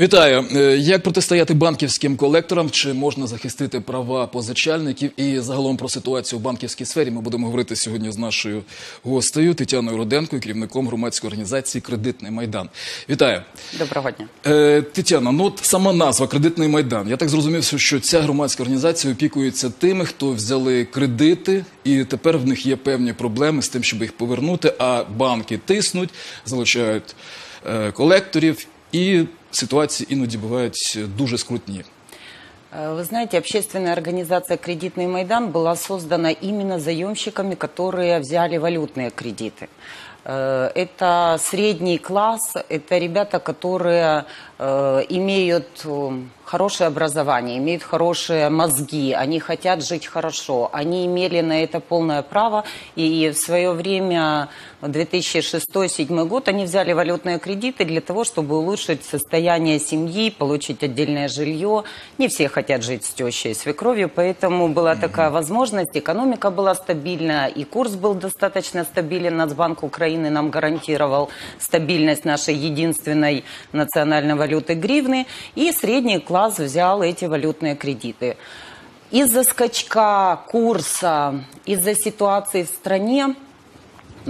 Вітаю. Е, Як протистояти банківським колекторам? Чи можна захистити права позичальників? І загалом про ситуацію в банківській сфері ми будемо говорити сьогодні з нашою гостею Тетяною Руденко, керівником громадської організації Кредитний майдан. Вітаю. Доброго дня. Е, Тетяна, ну от сама назва Кредитний майдан. Я так зрозумів, що ця громадська організація опікується тими, хто взяли кредити, і тепер в них є певні проблеми з тим, щоб їх повернути. А банки тиснуть, залучають е, колекторів, і ситуації іноді бувають дуже скрутні. Э, Вы знаете, общественная организация «Кредитный Майдан» была создана именно заемщиками, которые взяли валютные кредиты. Э, Это средний класс, это ребята, которые э, имеют э, хорошее образование, имеют хорошие мозги, они хотят жить хорошо, они имели на это полное право, и в свое время, 2006-2007 год, они взяли валютные кредиты для того, чтобы улучшить состояние семьи, получить отдельное жилье. Не все хотят жить с тещей и свекровью, поэтому была такая возможность, экономика была стабильная, и курс был достаточно стабилен, Нацбанк Украины нам гарантировал стабильность нашей единственной национальной валюты гривны, и средний класс взял эти валютные кредиты. Из-за скачка курса, из-за ситуации в стране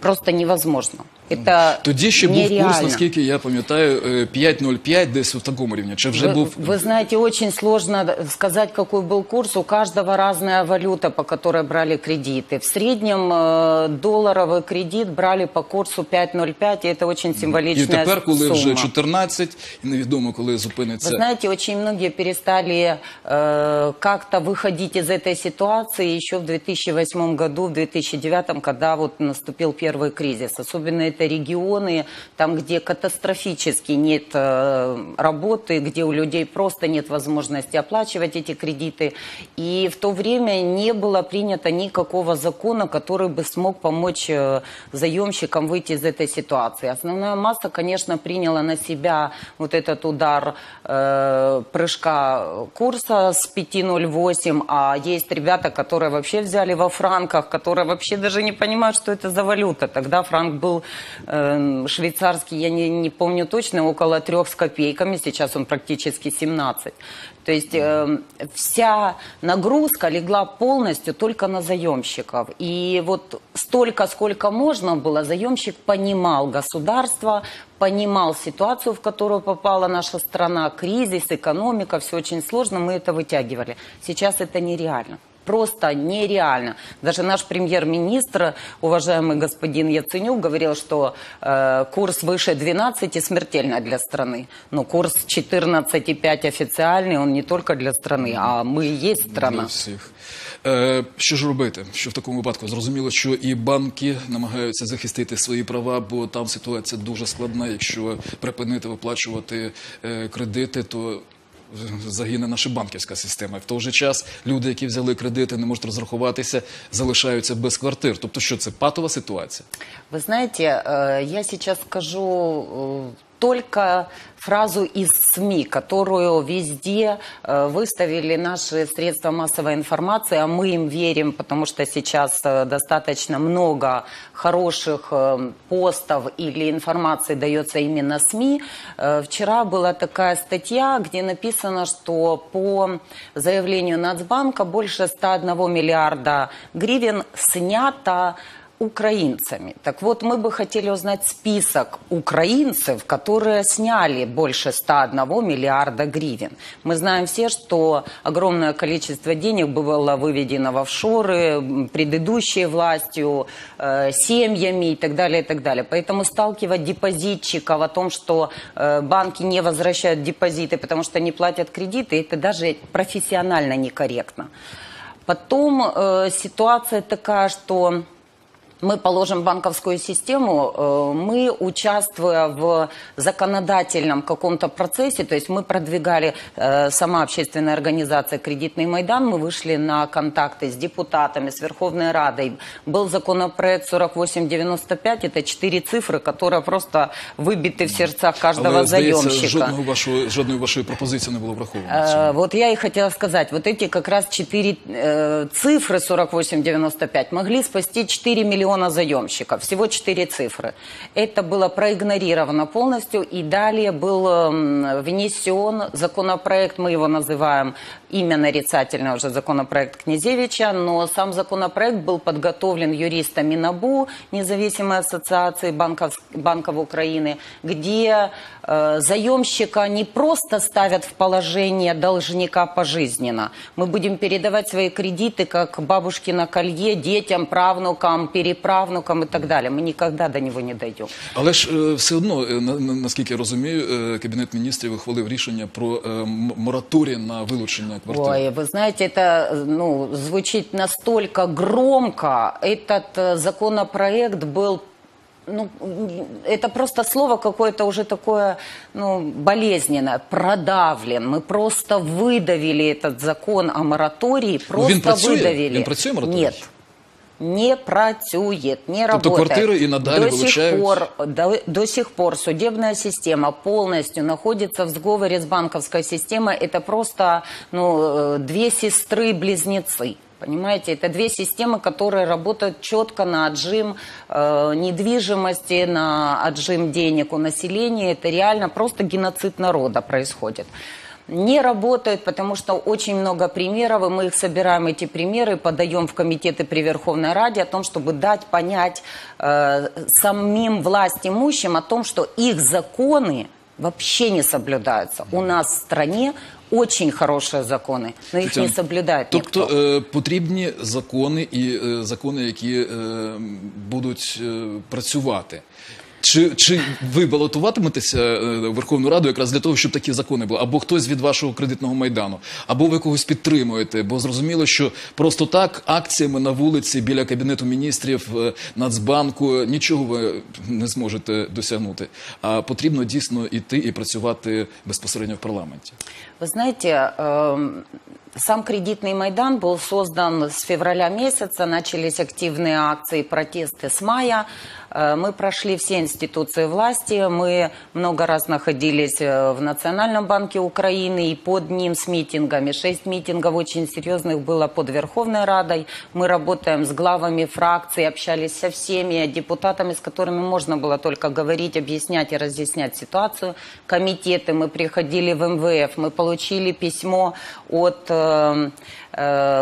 просто невозможно. Это Тоді ще був нереально. курс, наскільки я пам'ятаю, е, 5,05 десь в такому рівні. Чи вже Вы, був вы знаете, очень сложно сказать, какой был курс. У каждого разная валюта, по которой брали кредиты. В среднем э, долларовый кредит брали по курсу 5,05, и это очень і символичная тепер, коли сумма. вже 14, і невідомо, коли зупиниться. Вы знаете, очень многие перестали э, как-то выходить из этой ситуации еще в 2008 году, в 2009, когда вот наступил первый кризис. Особенно это регионы, там, где катастрофически нет э, работы, где у людей просто нет возможности оплачивать эти кредиты. И в то время не было принято никакого закона, который бы смог помочь э, заемщикам выйти из этой ситуации. Основная масса, конечно, приняла на себя вот этот удар э, прыжка курса с 5.08, а есть ребята, которые вообще взяли во франках, которые вообще даже не понимают, что это за валюта. Тогда франк был э, швейцарский, я не, не помню точно, около трех с копейками, сейчас он практически 17. То есть э, вся нагрузка легла полностью только на заемщиков. И вот столько, сколько можно было, заемщик понимал государство, понимал ситуацию, в которую попала наша страна, кризис, экономика, все очень сложно, мы это вытягивали. Сейчас это нереально. Просто нереально. Даже наш премьер-министр, уважаемый господин Яценюк, говорил, что э, курс выше 12 смертельно для страны. Но курс 14,5 официальный, он не только для страны, а мы и есть Для страна. всіх. Е, що ж робити? Що в такому випадку? Зрозуміло, що і банки намагаються захистити свої права, бо там ситуація дуже складна. Якщо припинити виплачувати е, кредити, то загине наша банківська система. І в той же час люди, які взяли кредити, не можуть розрахуватися, залишаються без квартир. Тобто, що це патова ситуація? Вы знаете, э, я сейчас скажу э, только фразу из СМИ, которую везде э, выставили наши средства массовой информации, а мы им верим, потому что сейчас э, достаточно много хороших э, постов или информации дается именно СМИ. Вчера была такая статья, где написано, что по заявлению Нацбанка больше 101 миллиарда гривен снято украинцами. Так вот, мы бы хотели узнать список украинцев, которые сняли больше 101 миллиарда гривен. Мы знаем все, что огромное количество денег было выведено в офшоры предыдущей властью, э, семьями и так далее, и так далее. Поэтому сталкивать депозитчиков о том, что э, банки не возвращают депозиты, потому что не платят кредиты, это даже профессионально некорректно. Потом э, ситуация такая, что мы положим банковскую систему, э, мы, участвуя в законодательном каком-то процессе, то есть мы продвигали, э, сама общественная организация «Кредитный Майдан», мы вышли на контакты с депутатами, с Верховной Радой. Был законопроект 4895, это четыре цифры, которые просто выбиты в сердцах каждого Але здається, заемщика. жодного вашого жодної вашої пропозиції не було враховано. в Э, цьому. Вот я и хотела сказать, вот эти как раз четыре э, цифры 4895 могли спасти 4 миллиона миллиона заемщиков, всего четыре цифры. Это было проигнорировано полностью, и далее был м, внесен законопроект, мы его называем имя нарицательное уже законопроект Князевича, но сам законопроект был подготовлен юристами НАБУ, независимой ассоциации банков, банков Украины, где э, заемщика не просто ставят в положение должника пожизненно. Мы будем передавать свои кредиты как бабушки на колье детям, правнукам, переправнукам и так далее. Мы никогда до него не дойдем. Але ж е, все одно, е, на- на- наскільки я розумію, е, Кабінет міністрів ухвалив рішення про е, м- мораторій на вилучення квартир. Ой, вы знаете, это ну, звучит настолько громко. Этот э, законопроект был ну, это просто слово какое-то уже такое, ну, болезненное, продавлен. Мы просто выдавили этот закон о моратории, просто він працює? выдавили. Він працює, мораторій? Нет. Не працюет, не Тобто работает. квартиры и надалее до сих пор до, до сих пор судебная система полностью находится в сговоре с банковской системой. Это просто ну, э, две сестры-близнецы. Понимаете, это две системы, которые работают четко на отжим э, недвижимости, на отжим денег у населения. Это реально просто геноцид народа происходит Не работают, потому что очень много примеров, и мы их собираем, эти примеры, подаем в комитеты при Верховной Раде о том, чтобы дать понять э, самим власть имущим о том, что их законы вообще не соблюдаются. У нас в стране очень хорошие законы, но их Тетяна, не соблюдает Тобто никто. е, потрібні закони і е, закони, які е, будуть е, працювати. Чи, чи ви балотуватиметеся е, в Верховну Раду якраз для того, щоб такі закони були? Або хтось від вашого кредитного майдану, або ви когось підтримуєте? Бо зрозуміло, що просто так акціями на вулиці біля кабінету міністрів е, Нацбанку нічого ви не зможете досягнути. А потрібно дійсно йти і працювати безпосередньо в парламенті. Вы знаете, эм, сам кредитный Майдан был создан с февраля месяца, начались активные акции, протесты с мая. Э, Мы прошли все институции власти, мы много раз находились э, в Национальном банке Украины и под ним с митингами. Шесть митингов очень серьезных было под Верховной Радой. Мы работаем с главами фракций, общались со всеми депутатами, с которыми можно было только говорить, объяснять и разъяснять ситуацию. Комитеты, мы приходили в МВФ, мы получили письмо от э,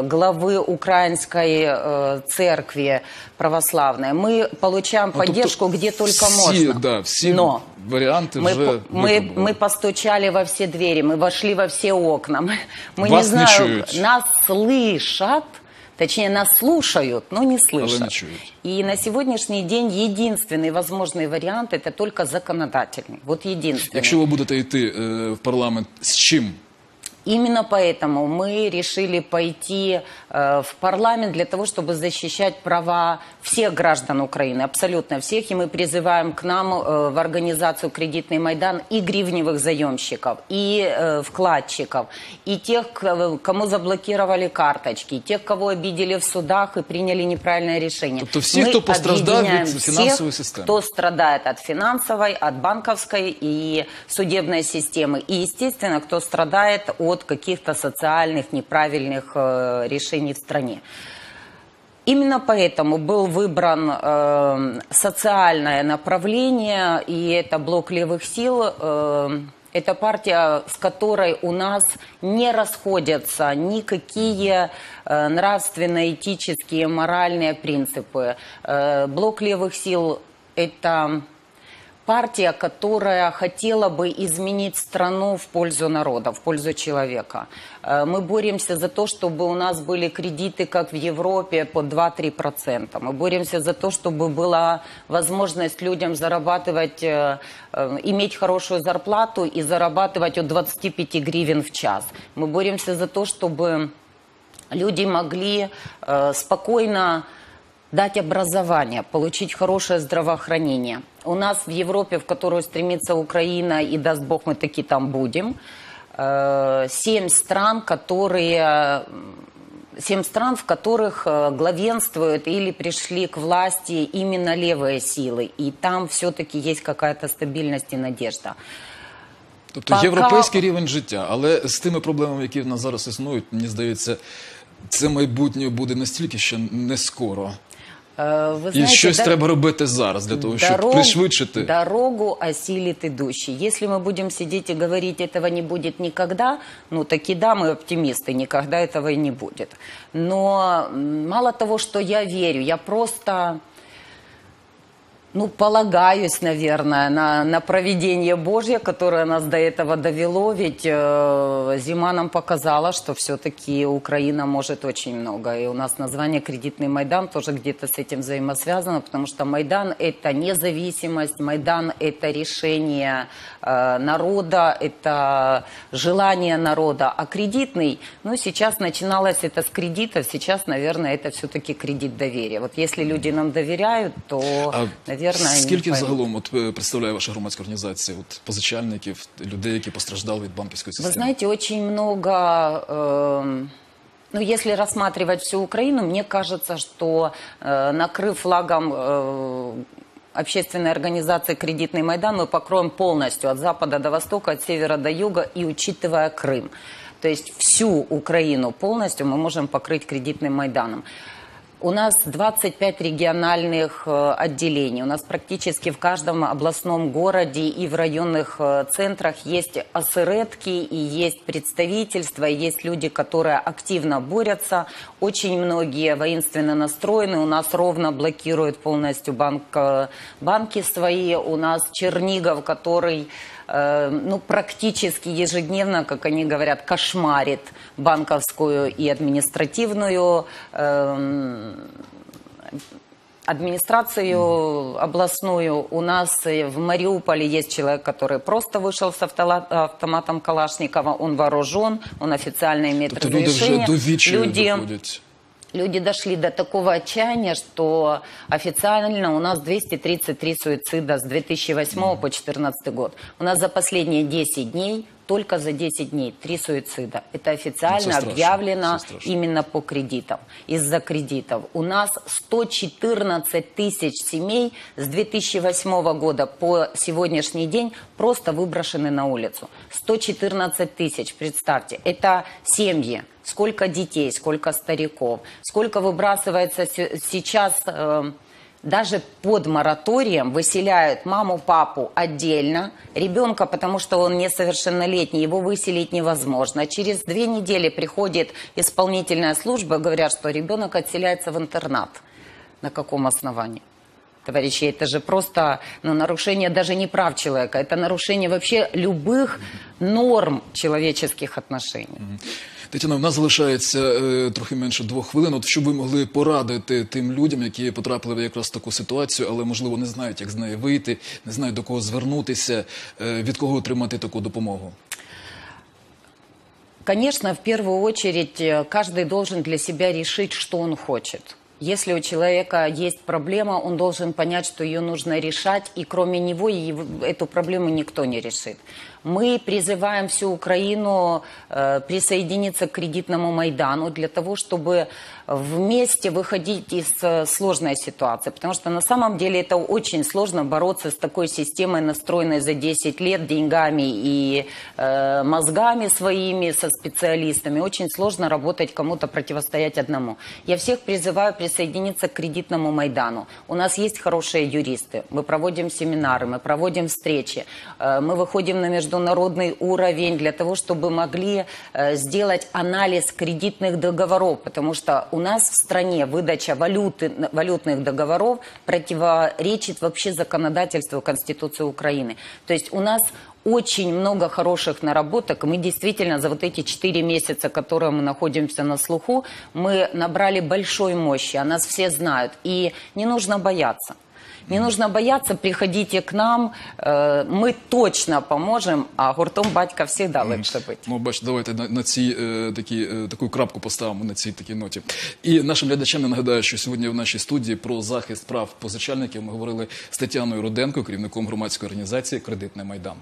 главы Украинской э, церкви православной. Мы получаем Ну, тобто поддержку где только всі, можно. Да, всі Но варіанти мы, вже по- мы, випробували. мы постучали во все двери, мы вошли во все окна. Мы, мы Вас не не знаю, чують. нас слышат, точнее нас слушают, но не слышат. не чують. И на сегодняшний день единственный возможный вариант это только законодательный. Вот единственный. Якщо ви будете йти е, в парламент з чим? Именно поэтому мы решили пойти э, в парламент для того, чтобы защищать права всех граждан Украины, абсолютно всех. И мы призываем к нам э, в организацию «Кредитный Майдан» и гривневых заемщиков, и э, вкладчиков, и тех, к- кому заблокировали карточки, и тех, кого обидели в судах и приняли неправильное решение. Тобто всі, Мы хто постраждав від объединяем фінансової всех, системи. кто страдает от финансовой, от банковской и судебной системы. И, естественно, кто страдает от каких-то социальных неправильных э, решений в стране. Именно поэтому был выбран э, социальное направление, и это блок левых сил. э, это партия, с которой у нас не расходятся никакие э, нравственно-этические, моральные принципы. Э, блок левых сил – это партия, которая хотела бы изменить страну в пользу народа, в пользу человека. Э, Мы боремся за то, чтобы у нас были кредиты, как в Европе, по 2-3%. Мы боремся за то, чтобы была возможность людям зарабатывать, э, э, иметь хорошую зарплату и зарабатывать от 25 гривен в час. Мы боремся за то, чтобы люди могли спокойно дать образование, получить хорошее здравоохранение. У нас в Европе, в которую стремится Украина, и даст Бог, мы таки там будем, э, семь стран, которые м, семь стран, в которых э, главенствуют или пришли к власти именно левые силы. И там все-таки есть какая-то стабильность и надежда. Тобто Пока- європейський рівень життя, але з тими проблемами, які в нас зараз існують, мені здається, це майбутнє буде настільки ще не скоро. Э, Вы І знаете, щось да- треба робити зараз для того, щоб Дорогу- пришвидшити. Дорогу осилит идущий. Если мы будем сидеть и говорить, этого не будет никогда, ну таки да, мы оптимисты, никогда этого и не будет. Но мало того, что я верю, я просто ну, полагаюсь, наверное, на, на проведение Божье, которое нас до этого довело. Ведь э, зима нам показала, что все-таки Украина может очень много. И у нас название «Кредитный Майдан» тоже где-то с этим взаимосвязано, потому что Майдан – это независимость, Майдан – это решение э, народа, это желание народа. А кредитный, ну, сейчас начиналось это с кредитов, сейчас, наверное, это все-таки кредит доверия. Вот если люди нам доверяют, то, А наверное, они скільки поймут. загалом от е, представляє ваша громадська організація от позичальників, людей, які постраждали від банківської Вы системи? знаете, очень много... эм, ну, если рассматривать всю Украину, мне кажется, что э, накрыв флагом э, общественной организации «Кредитный Майдан», мы покроем полностью от запада до востока, от севера до юга и учитывая Крым. То есть всю Украину полностью мы можем покрыть «Кредитным Майданом». У нас 25 региональных э, отделений. У нас практически в каждом областном городе и в районных э, центрах есть осыретки и есть представительства, и есть люди, которые активно борются. Очень многие воинственно настроены. У нас ровно блокируют полностью банк, э, банки свои. У нас Чернигов, который э, ну, практически ежедневно, как они говорят, кошмарит банковскую и административную эм, администрацию областную. У нас в Мариуполе есть человек, который просто вышел с автоматом Калашникова. Он вооружен, он официально имеет Тобто люди вже разрешение. до Люди-. Люди дошли до такого отчаяния, что официально у нас 233 суицида с 2008 по 2014 год. У нас за последние 10 дней, только за 10 дней, 3 суицида. Это официально Ну, страшно, объявлено именно по кредитам, из-за кредитов. У нас 114 тысяч семей с 2008 года по сегодняшний день просто выброшены на улицу. 114 тысяч, представьте, это семьи. Сколько детей, сколько стариков, сколько выбрасывается се- сейчас... э, даже под мораторием выселяют маму, папу отдельно, ребенка, потому что он несовершеннолетний, его выселить невозможно. Через две недели приходит исполнительная служба, говорят, что ребенок отселяется в интернат. На каком основании? Товарищи, это же просто ну, нарушение даже не прав человека, это нарушение вообще любых норм человеческих отношений. Тетяна, в нас залишається е, трохи менше двох хвилин. От що ви могли порадити тим людям, які потрапили в якраз таку ситуацію, але можливо не знають, як з неї вийти, не знають до кого звернутися, е, від кого отримати таку допомогу. Конечно, в первую очередь э, каждый должен для себя решить, что он хочет. Если у человека есть проблема, он должен понять, что ее нужно решать, и кроме него его- эту проблему никто не решит. Мы призываем всю Украину э, присоединиться к кредитному Майдану для того, чтобы вместе выходить из э, сложной ситуации. Потому что на самом деле это очень сложно бороться с такой системой, настроенной за 10 лет деньгами и э, мозгами своими, со специалистами. Очень сложно работать кому-то, противостоять одному. Я всех призываю присоединиться к кредитному Майдану. У нас есть хорошие юристы. Мы проводим семинары, мы проводим встречи. Мы выходим на международный уровень для того, чтобы могли э, сделать анализ кредитных договоров. Потому что у нас в стране выдача валюты, валютных договоров противоречит вообще законодательству Конституции Украины. То есть у нас очень много хороших наработок. Мы действительно за вот эти четыре месяца, которые мы находимся на слуху, мы набрали большой мощи, о нас все знают. И не нужно бояться. Не нужно бояться, приходите к нам, э, мы точно поможем, а гуртом батька всегда легше быть. Ну, бачите, давайте на, на цій е, такі, е, таку крапку поставимо на цій такій ноті. І нашим глядачам я нагадаю, що сьогодні в нашій студії про захист прав позичальників ми говорили з Тетяною Руденко, керівником громадської організації Кредитний Майдан.